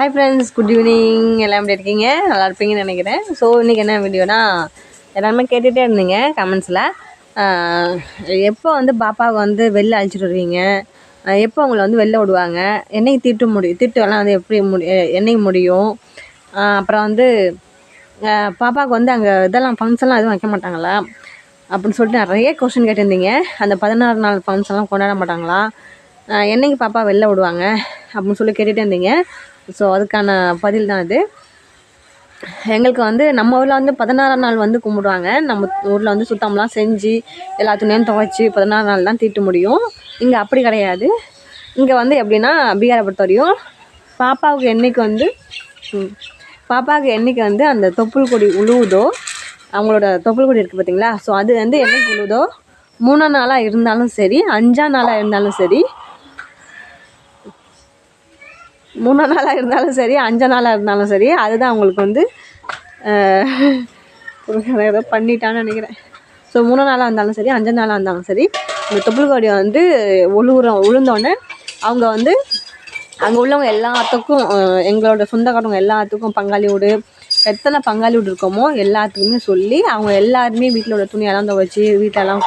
Hi friends good evening எல்லாம் எப்படி இருக்கீங்க? நல்லா இருப்பீங்கன்னு நினைக்கிறேன். ஸோ இன்றைக்கி என்ன வீடியோனா எல்லாருமே கேட்டுகிட்டே இருந்தீங்க கமெண்ட்ஸில் எப்போ வந்து பாப்பாவுக்கு வந்து வெளில அழைச்சிட்டு வருவீங்க? எப்போ அவங்கள வந்து வெளில விடுவாங்க? என்னைக்கு திட்டு முடியும் தீட்டுலாம் வந்து எப்படி முடி எ- என்னைக்கு முடியும்? அப்புறம் வந்து பாப்பாவுக்கு வந்து அங்கே இதெல்லாம் ஃபங்க்ஷன்லாம் எதுவும் வைக்க மாட்டாங்களா? அப்படின்னு சொல்லிட்டு நிறைய கொஷின் கேட்டிருந்தீங்க. அந்த பதினாறு நாள் ஃபங்க்ஷன்லாம் கொண்டாட மாட்டாங்களா? என்னைக்கு பாப்பா வெளில விடுவாங்க? அப்படின்னு சொல்லி கேட்டுகிட்டே இருந்தீங்க. ஸோ அதுக்கான பதில் தான் அது எங்களுக்கு வந்து நம்ம ஊரில் வந்து பதினாறாம் நாள் வந்து கும்பிடுவாங்க. நம்ம ஊரில் வந்து சுத்தம்லாம் செஞ்சு எல்லா துணியும் துவைச்சி பதினாறு நாள் தான் தீட்ட முடியும். இங்கே அப்படி கிடையாது. இங்கே வந்து எப்படின்னா பீகாரை பொறுத்த வரையும் பாப்பாவுக்கு என்றைக்கு வந்து பாப்பாவுக்கு என்றைக்கு வந்து அந்த தொப்புள் கொடி உழுவுதோ அவங்களோட தொப்புள் கொடி இருக்குது பார்த்தீங்களா ஸோ அது வந்து என்றைக்கு உழுவுதோ மூணாம் நாளாக இருந்தாலும் சரி அஞ்சாம் நாளாக இருந்தாலும் சரி மூணு நாளாக இருந்தாலும் சரி அஞ்சு நாளாக இருந்தாலும் சரி அதுதான் அவங்களுக்கு வந்து ஏதோ பண்ணிட்டான்னு நினைக்கிறேன். ஸோ மூணு நாளாக இருந்தாலும் சரி அஞ்சு நாளாக இருந்தாலும் சரி இந்த தொப்புள் கொடியை வந்து உழுவுற உளுந்தோடனே அவங்க வந்து அங்கே உள்ளவங்க எல்லாத்துக்கும் எங்களோட சொந்தக்காரவங்க எல்லாத்துக்கும் பங்காளி வீடு எத்தனை பங்காளி வீடு இருக்கோமோ எல்லாத்துக்குமே சொல்லி அவங்க எல்லாருமே வீட்டில் உள்ள துணியெல்லாம் துவைச்சி வீட்டெல்லாம்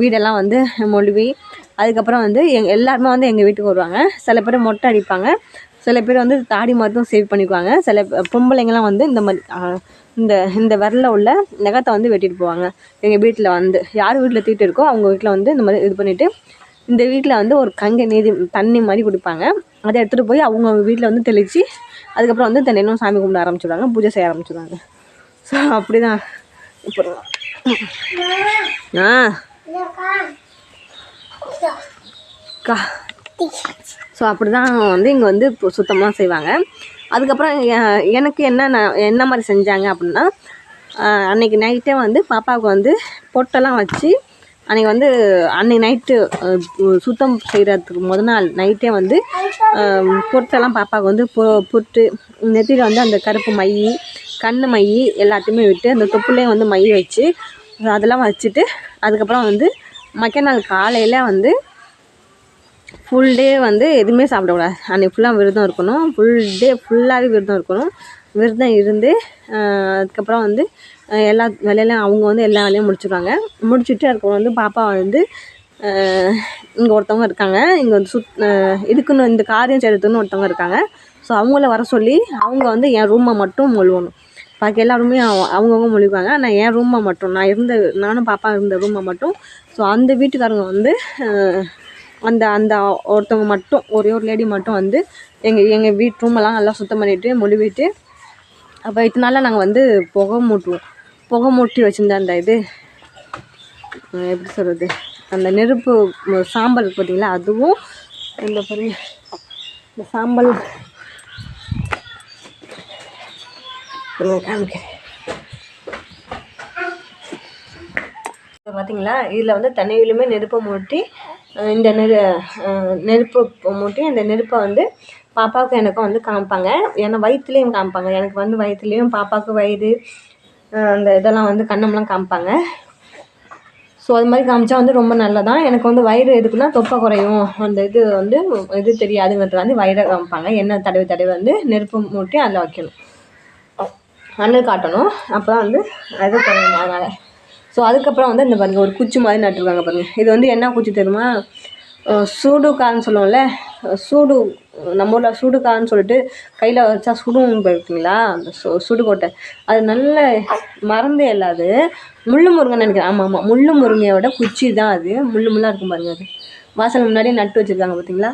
வீடெல்லாம் வந்து மொழுவி அதுக்கப்புறம் வந்து எங் எல்லாருமே வந்து எங்கள் வீட்டுக்கு வருவாங்க. சில பேர் மொட்டை அடிப்பாங்க. சில பேர் வந்து தாடி மட்டும் சேவ் பண்ணிக்குவாங்க. சில பொம்பளைங்கள்லாம் வந்து இந்த மாதிரி இந்த இந்த விரலில் உள்ள நகத்தை வந்து வெட்டிட்டு போவாங்க. எங்கள் வீட்டில் வந்து யார் வீட்டில் தீட்டு இருக்கோ அவங்க வீட்டில் வந்து இந்த மாதிரி இது பண்ணிவிட்டு இந்த வீட்டில் வந்து ஒரு கங்கை நீதி தண்ணி மாதிரி கொடுப்பாங்க. அதை எடுத்துகிட்டு போய் அவங்க வீட்டில் வந்து தெளித்து அதுக்கப்புறம் வந்து தினம் சாமி கும்பிட ஆரம்பிச்சிடுவாங்க பூஜை செய்ய ஆரம்பிச்சிடுவாங்க ஸோ அப்படி தான் இப்போ ஆ கா. ஸோ அப்படி தான் வந்து இங்கே வந்து சுத்தமாக செய்வாங்க. அதுக்கப்புறம் எனக்கு என்ன நான் என்ன மாதிரி செஞ்சாங்க அப்படின்னா அன்றைக்கி அன்னைக்கு நைட்டே வந்து பாப்பாவுக்கு வந்து பொட்டெல்லாம் வச்சு அன்னைக்கு வந்து அன்னைக்கு நைட்டு சுத்தம் செய்கிறதுக்கு முத நாள் நைட்டே வந்து பொட்டெல்லாம் பாப்பாவுக்கு வந்து பொ பொட்டு நெத்தியில் வந்து அந்த கருப்பு மை கண் மை எல்லாத்தையுமே விட்டு அந்த தொப்புலேயும் வந்து மை வச்சு அதெல்லாம் வச்சுட்டு அதுக்கப்புறம் வந்து மக்க நாள் காலையில் வந்து ஃபுல் டே வந்து எதுவுமே சாப்பிடக்கூடாது. அன்றைக்கி ஃபுல்லாக விரதம் இருக்கணும். ஃபுல் டே ஃபுல்லாகவே விரதம் இருக்கணும். விரதம் இருந்து அதுக்கப்புறம் வந்து எல்லா வேலையிலையும் அவங்க வந்து எல்லா வேலையும் முடிச்சிடுவாங்க முடிச்சுட்டு அதுக்கப்புறம் வந்து பாப்பா வந்து இங்கே ஒருத்தவங்க இருக்காங்க. இங்கே வந்து சுத் இதுக்குன்னு இந்த காரியம் செய்கிறதுக்குன்னு ஒருத்தவங்க இருக்காங்க. ஸோ அவங்கள வர சொல்லி அவங்க வந்து என் ரூமை மட்டும் மொழுவணும். பாக்கி எல்லாருமே அவங்கவுங்க மொழிவாங்க ஆனால் என் ரூமை மட்டும் நான் இருந்த நானும் பாப்பா இருந்த ரூமை மட்டும் ஸோ அந்த வீட்டுக்காரங்க வந்து அந்த அந்த ஒருத்தவங்க மட்டும் ஒரே ஒரு லேடி மட்டும் வந்து எங்கள் எங்கள் வீட்டு ரூமெல்லாம் நல்லா சுத்தம் பண்ணிவிட்டு மொழிவிட்டு அப்போ இதனால நாங்கள் வந்து புகை மூட்டுவோம். புகை மூட்டி வச்சுருந்த அந்த இது எப்படி சொல்கிறது அந்த நெருப்பு சாம்பல் பார்த்தீங்களா அதுவும் இந்த பாருங்க இந்த சாம்பல் இருங்க, காமிக்கிறேன் பார்த்தீங்களா இதில் வந்து தண்ணியிலுமே நெருப்பை மூட்டி இந்த நெரு நெருப்பு மூட்டி அந்த நெருப்பை வந்து பாப்பாவுக்கும் எனக்கும் வந்து காமிப்பாங்க. ஏன்னா வயிற்றுலேயும் காமிப்பாங்க. எனக்கு வந்து வயிற்றுலேயும் பாப்பாவுக்கு வயிறு அந்த இதெல்லாம் வந்து கண்ணம்லாம் காமிப்பாங்க. ஸோ அது மாதிரி காமிச்சா வந்து ரொம்ப நல்லதான் எனக்கு வந்து வயிறு எதுக்குன்னா தொப்பை குறையும். அந்த இது வந்து இது தெரியாதுங்கிறது வந்து வயிறை காமிப்பாங்க. எண்ணெய் தடவி தடவி வந்து நெருப்பு மூட்டி அதில் வைக்கணும். அண்ணல் காட்டணும். அப்போ தான் வந்து அது பண்ணணும் அதனால். ஸோ அதுக்கப்புறம் வந்து இந்த பாருங்கள் ஒரு குச்சி மாதிரி நட்டுருக்காங்க பாருங்கள் இது வந்து என்ன குச்சி தெரியுமா? அஹ் சொல்லுவோம்ல. சூடு நம்ம ஊரில் சூடுகான்னு சொல்லிட்டு கையில் வச்சா சுடும் பார்த்தீங்களா அந்த சு சுடுகோட்டை அது நல்ல மறந்தே இல்லை அது. முள்ளு முருங்கன்னு நினைக்கிறேன். ஆமாம் ஆமாம் முள்ளு முருங்கையோட குச்சி தான் அது. முள்ளு முள்ளாக இருக்கும் பாருங்கள் அது. வாசல் முன்னாடி நட்டு வச்சுருக்காங்க பார்த்தீங்களா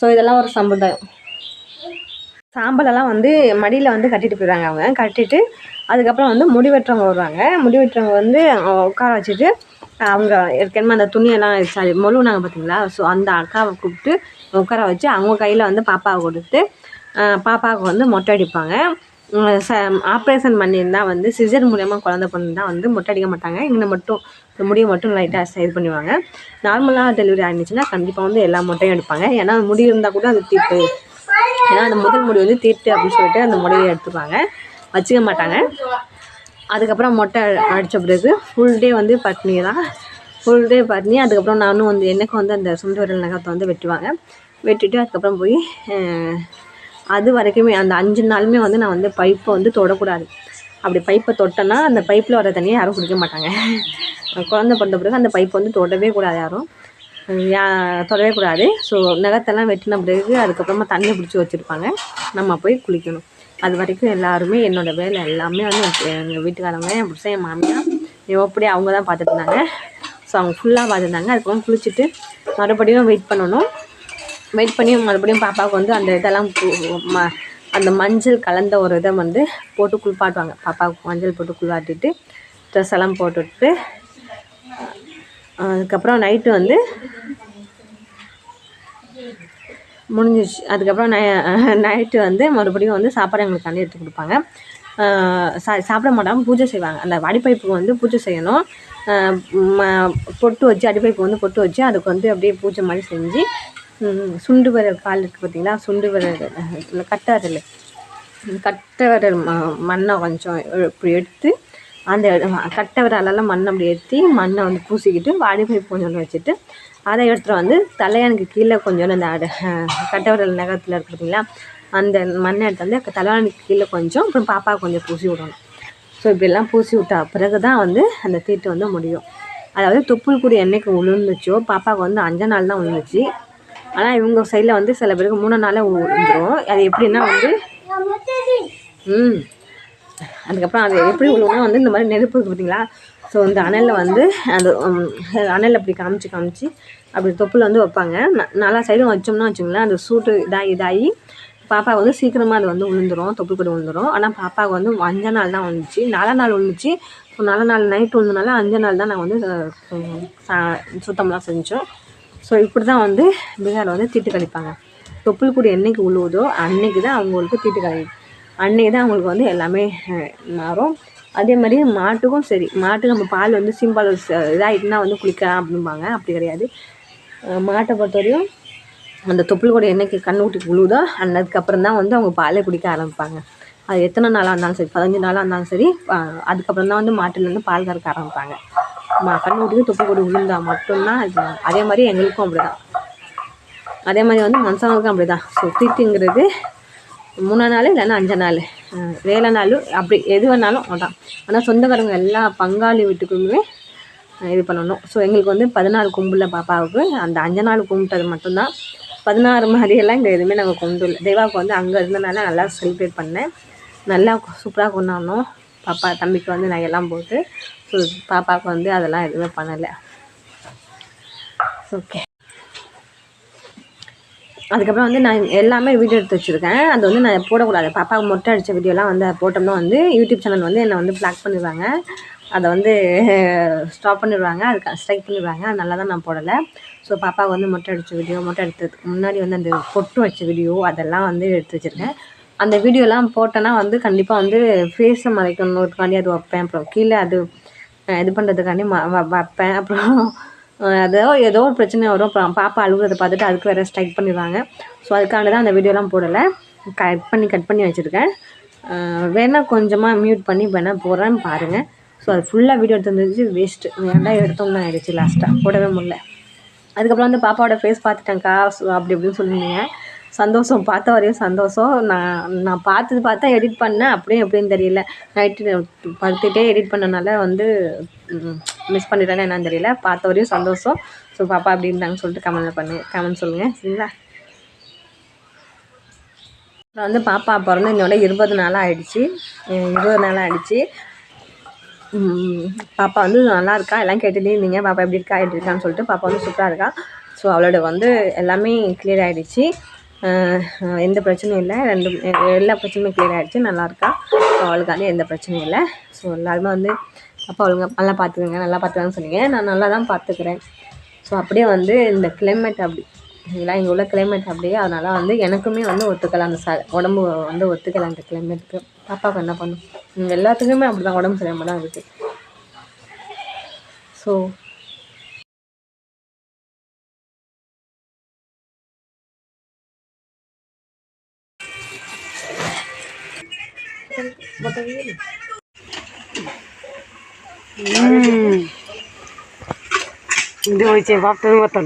ஸோ இதெல்லாம் ஒரு சம்பிரதாயம். சாம்பலெல்லாம் வந்து மடியில் வந்து கட்டிட்டு போயிடுவாங்க அவங்க. கட்டிட்டு அதுக்கப்புறம் வந்து முடி வெட்டுறவங்க வருவாங்க. முடி வெட்டுறவங்க வந்து உட்கார வச்சுட்டு அவங்க ஏற்கனவே அந்த துணியெல்லாம் சாரி மொழுவுனாங்க பார்த்தீங்களா ஸோ அந்த அக்காவை கூப்பிட்டு உட்கார வச்சு அவங்க கையில் வந்து பாப்பாவை கொடுத்து பாப்பாவுக்கு வந்து மொட்டை அடிப்பாங்க. ச ஆப்ரேஷன் பண்ணியிருந்தால் வந்து சிசர் மூலயமா குழந்த பிறந்தா வந்து மொட்டை அடிக்க மாட்டாங்க. இங்கே மட்டும் இந்த முடியை மட்டும் லைட்டாக இது பண்ணுவாங்க நார்மலாக டெலிவரி ஆகிடுச்சுன்னா கண்டிப்பாக வந்து எல்லா மொட்டையும் எடுப்பாங்க. ஏன்னா முடி இருந்தால் கூட அது தீப்பு ஏன்னா அந்த முதல் முடி வந்து தீட்டு அப்படின்னு சொல்லிட்டு அந்த முடியை எடுத்துப்பாங்க. வச்சுக்க மாட்டாங்க. அதுக்கப்புறம் மொட்டை அடித்த பிறகு ஃபுல் டே வந்து பட்னி தான். ஃபுல் டே பட்னி அதுக்கப்புறம் நானும் வந்து எனக்கு வந்து அந்த சுண்டு விரல் நகத்தை வந்து வெட்டுவாங்க. வெட்டிட்டு அதுக்கப்புறம் போய் அது வரைக்குமே அந்த அஞ்சு நாளுமே வந்து நான் வந்து பைப்பை வந்து தொடக்கூடாது. அப்படி பைப்பை தொட்டேன்னா அந்த பைப்பில் வர தண்ணியை யாரும் குடிக்க மாட்டாங்க. குழந்த பிறந்த பிறகு அந்த பைப்பை வந்து தொடவே கூடாது யாரும். தொடவே கூடாது. ஸோ நகத்தெல்லாம் வெட்டின பிறகு அதுக்கப்புறமா தண்ணி பிடிச்சி வச்சுருப்பாங்க. நம்ம போய் குளிக்கணும். அது வரைக்கும் எல்லாருமே என்னோடய வேலை எல்லாமே வந்து எங்கள் வீட்டுக்காரங்க என் புருஷன் என் மாமியார் எப்படி அவங்க தான் பார்த்துட்டு ஸோ அவங்க ஃபுல்லாக பார்த்துருந்தாங்க அதுக்கப்புறம் குளிச்சுட்டு மறுபடியும் வெயிட் பண்ணணும். வெயிட் பண்ணி மறுபடியும் பாப்பாவுக்கு வந்து அந்த இதெல்லாம் ம அந்த மஞ்சள் கலந்த ஒரு இதை வந்து போட்டு குளிப்பாட்டுவாங்க. பாப்பாவுக்கு மஞ்சள் போட்டு குளிப்பாட்டிட்டு ட்ரெஸ் எல்லாம் போட்டுவிட்டு அதுக்கப்புறம் நைட்டு வந்து முடிஞ்சிச்சு அதுக்கப்புறம் நை நைட்டு வந்து மறுபடியும் வந்து சாப்பாடு எங்களுக்கு தண்ணி எடுத்து கொடுப்பாங்க. சா சாப்பிட மாட்டாமல் பூஜை செய்வாங்க. அந்த அடிப்பைப்புக்கு வந்து பூஜை செய்யணும். ம பொட்டு வச்சு அடிப்பைப்பு வந்து பொட்டு வச்சு அதுக்கு வந்து அப்படியே பூஜை மாதிரி செஞ்சு சுண்டு விரல் கால் இருக்குது பார்த்தீங்களா? சுண்டு விரல் இல்லை கட்டை கட்ட விரல் மண்ணை கொஞ்சம் இப்படி எடுத்து அந்த கட்டை விரலெல்லாம் மண்ணை அப்படி ஏற்றி மண்ணை வந்து பூசிக்கிட்டு அடிப்பைப்பு கொஞ்சோண்டு வச்சுட்டு அதை எடுத்துகிட்டு வந்து தலையானுக்கு கீழே கொஞ்சோண்டு அந்த அட கட்டை விரல் நகரத்தில் இருக்குதுங்களா அந்த மண்ணை எடுத்து வந்து தலையானுக்கு கீழே கொஞ்சம் அப்புறம் பாப்பாவுக்கு கொஞ்சம் பூசி விடணும். ஸோ இப்படிலாம் பூசி விட்டா பிறகு தான் வந்து அந்த தீட்டு வந்து முடியும். அதாவது தொப்புள் கூடி என்னைக்கு விழுந்துச்சோ பாப்பாவுக்கு வந்து அஞ்சு நாள் தான் விழுந்துச்சு ஆனால் இவங்க சைடில் வந்து சில பேருக்கு மூணு நாளில் விழுந்துடும் அது எப்படின்னா வந்து ம். அதுக்கப்புறம் அது எப்படி விழுவுனா வந்து இந்த மாதிரி நெருப்பு இருக்குது பார்த்தீங்களா? ஸோ இந்த அனலில் வந்து அந்த அணலில் அப்படி காமிச்சு காமிச்சு அப்படி தொப்புள் வந்து வைப்பாங்க. நல்லா சைடும் வச்சோம்னா வச்சுங்களேன் அந்த சூட்டு இதாகி இதாகி பாப்பா வந்து சீக்கிரமாக அது வந்து விழுந்துரும் தொப்புள் கொடி விழுந்துரும் ஆனால் பாப்பாவுக்கு வந்து அஞ்சு நாள் தான் வந்துச்சு. நாலா நாள் விழுந்துச்சு ஸோ நாலா நாள் நைட் விழுந்தனால அஞ்சு நாள் தான் நாங்கள் வந்து சுத்தம்லாம் செஞ்சோம். ஸோ இப்படி தான் வந்து பீகாரில் வந்து தீட்டு கழிப்பாங்க. தொப்புள் கொடி என்றைக்கு உழுவுதோ அன்னைக்கு தான் அவங்களுக்கு தீட்டு கழி அன்னைக்கு தான் அவங்களுக்கு வந்து எல்லாமே மாறும். அதே மாதிரி மாட்டுக்கும் சரி. மாட்டுக்கு நம்ம பால் வந்து சிம்பால் இதாகிட்டுனா வந்து குளிக்கலாம் அப்படிம்பாங்க. அப்படி கிடையாது. மாட்டை பொறுத்தவரையும் அந்த தொப்புள் கொடி என்னைக்கு கண்ணுக்குட்டி விழுவுதோ அன்னதுக்கப்புறம் தான் வந்து அவங்க பாலே குடிக்க ஆரம்பிப்பாங்க. அது எத்தனை நாளாக இருந்தாலும் சரி பதினஞ்சு நாளாக இருந்தாலும் சரி அதுக்கப்புறம் தான் வந்து மாட்டுலேருந்து பால் கறக்க ஆரம்பிப்பாங்க. மா கண்ணுக்குட்டிக்கு தொப்புள் கொடி விழுந்தால் மட்டும்தான் அதே மாதிரி எங்களுக்கும் அப்படி தான் அதே மாதிரி வந்து மனுஷங்களுக்கும் அப்படி தான் ஸோ தீட்டுங்கிறது மூணா நாள் இல்லைன்னா அஞ்சு நாள் வேலை நாள் அப்படி எது வேணாலும் அதான். ஆனால் சொந்தக்காரங்க எல்லா பங்காளி வீட்டுக்குமே இது பண்ணணும். ஸோ எங்களுக்கு வந்து பதினாறு கும்பில் பாப்பாவுக்கு அந்த அஞ்சு நாள் கும்பிட்டது மட்டும்தான். பதினாறு மாதிரியெல்லாம் இங்கே எதுவுமே நாங்கள் கொண்டு இல்லை. தேவாவுக்கு வந்து அங்கே இருந்தனால நல்லா செலிப்ரேட் பண்ணேன். நல்லா சூப்பராக கொண்டாடணும் பாப்பா தம்பிக்கு வந்து நகையெல்லாம் போட்டு. ஸோ பாப்பாவுக்கு வந்து அதெல்லாம் எதுவுமே பண்ணலை. ஓகே அதுக்கப்புறம் வந்து நான் எல்லாமே வீடியோ எடுத்து வச்சுருக்கேன். அது வந்து நான் போடக்கூடாது. பாப்பாவுக்கு மொட்டை அடித்த வீடியோலாம் வந்து போட்டோம்னா வந்து யூடியூப் சேனல் வந்து என்னை வந்து பிளாக் பண்ணிடுவாங்க. அதை வந்து ஸ்டாப் பண்ணிடுவாங்க. அதுக்கு ஸ்ட்ரைக் பண்ணிடுவாங்க. அதனால தான் நான் போடலை. ஸோ பாப்பாவுக்கு வந்து மொட்டை அடித்த வீடியோ மொட்டை எடுத்ததுக்கு முன்னாடி வந்து அந்த பொட்டு வச்ச வீடியோ அதெல்லாம் வந்து எடுத்து வச்சுருக்கேன். அந்த வீடியோலாம் போட்டேன்னா வந்து கண்டிப்பாக வந்து ஃபேஸை மறைக்கணுன்றதுக்காண்டி அது வைப்பேன். அப்புறம் கீழே அது இது பண்ணுறதுக்காண்டி வைப்பேன். அப்புறம் அதோ ஏதோ ஒரு பிரச்சனை வரும். அப்புறம் பாப்பா அழுகிறத பார்த்துட்டு அதுக்கு வேறு ஸ்ட்ரைக் பண்ணிடுவாங்க. ஸோ அதுக்காக தான் அந்த வீடியோலாம் போடலை. கட் பண்ணி கட் பண்ணி வச்சுருக்கேன். வேணால் கொஞ்சமாக மியூட் பண்ணி வேணால் போடுறேன் பாருங்கள் ஸோ அது ஃபுல்லாக வீடியோ எடுத்துருந்துச்சு வேஸ்ட்டு வேண்டாம் எடுத்தோம்னா ஆயிடுச்சு லாஸ்ட்டாக போடவே முடியல. அதுக்கப்புறம் வந்து பாப்பாவோட ஃபேஸ் பார்த்துட்டேங்க்கா அப்படி இப்படின்னு சொல்லியிருந்தீங்க. சந்தோஷம் பார்த்த வரையும் சந்தோஷம். நான் நான் பார்த்தது பார்த்தா எடிட் பண்ணேன். அப்படியே எப்படின்னு தெரியல. நைட்டு படுத்துகிட்டே எடிட் பண்ணனால வந்து மிஸ் பண்ணிட்டேன்னு என்னன்னு தெரியல. பார்த்த வரையும் சந்தோஷம். ஸோ பாப்பா அப்படி இருந்தாங்க சொல்லிட்டு கமெண்ட் பண்ணு கமெண்ட் சொல்லுங்கள் சரிங்களா? அப்புறம் வந்து பாப்பா பிறந்து என்னோட இருபது நாளாக ஆகிடுச்சி இருபது நாளாக ஆகிடுச்சி பாப்பா வந்து நல்லா இருக்கா? எல்லாம் கேட்டுகிட்டே இருந்தீங்க. பாப்பா எப்படி இருக்கா? எப்படி இருக்கான்னு சொல்லிட்டு பாப்பா வந்து சூப்பராக இருக்கா. ஸோ அவளோட வந்து எல்லாமே கிளியர் ஆகிடுச்சி எந்த பிரச்சனையும் இல்லை. ரெண்டு எல்லா பிரச்சனையும் கிளியர் ஆகிடுச்சு நல்லாயிருக்கா ஸோ அவளுக்கு வந்து எந்த பிரச்சனையும் இல்லை. ஸோ எல்லாருமே வந்து அப்பா அவளுங்க நல்லா பார்த்துக்கோங்க நல்லா பார்த்துக்கலான்னு சொன்னீங்க. நான் நல்லா தான் பார்த்துக்கிறேன். ஸோ அப்படியே வந்து இந்த கிளைமேட் அப்படி இதெல்லாம் இங்கே உள்ள கிளைமேட் அப்படியே அதனால் வந்து எனக்குமே வந்து ஒத்துக்கலாம் அந்த ச உடம்பு வந்து ஒத்துக்கலை அந்த கிளைமேட்டுக்கு பாப்பாவுக்கு என்ன பண்ணும்? எல்லாத்துக்குமே அப்படி தான் உடம்பு சரியாமல் தான் இருக்குது ஸோ চিকেন কথা দিয়ে হয়েছে বাপটার মতন।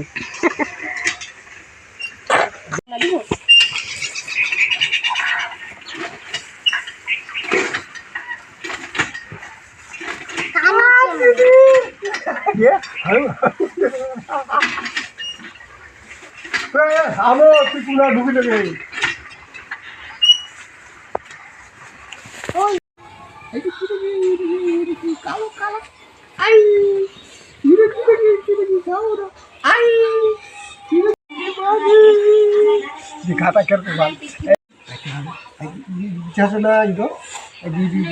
আমো ঢুকি ঢুকে cala, cala. Ai! Tira aqui, tira aqui, tira aqui, Saura. Ai! Tira aqui, mami. दिखा था कर तू बाल जैसे ना इधर अभी भी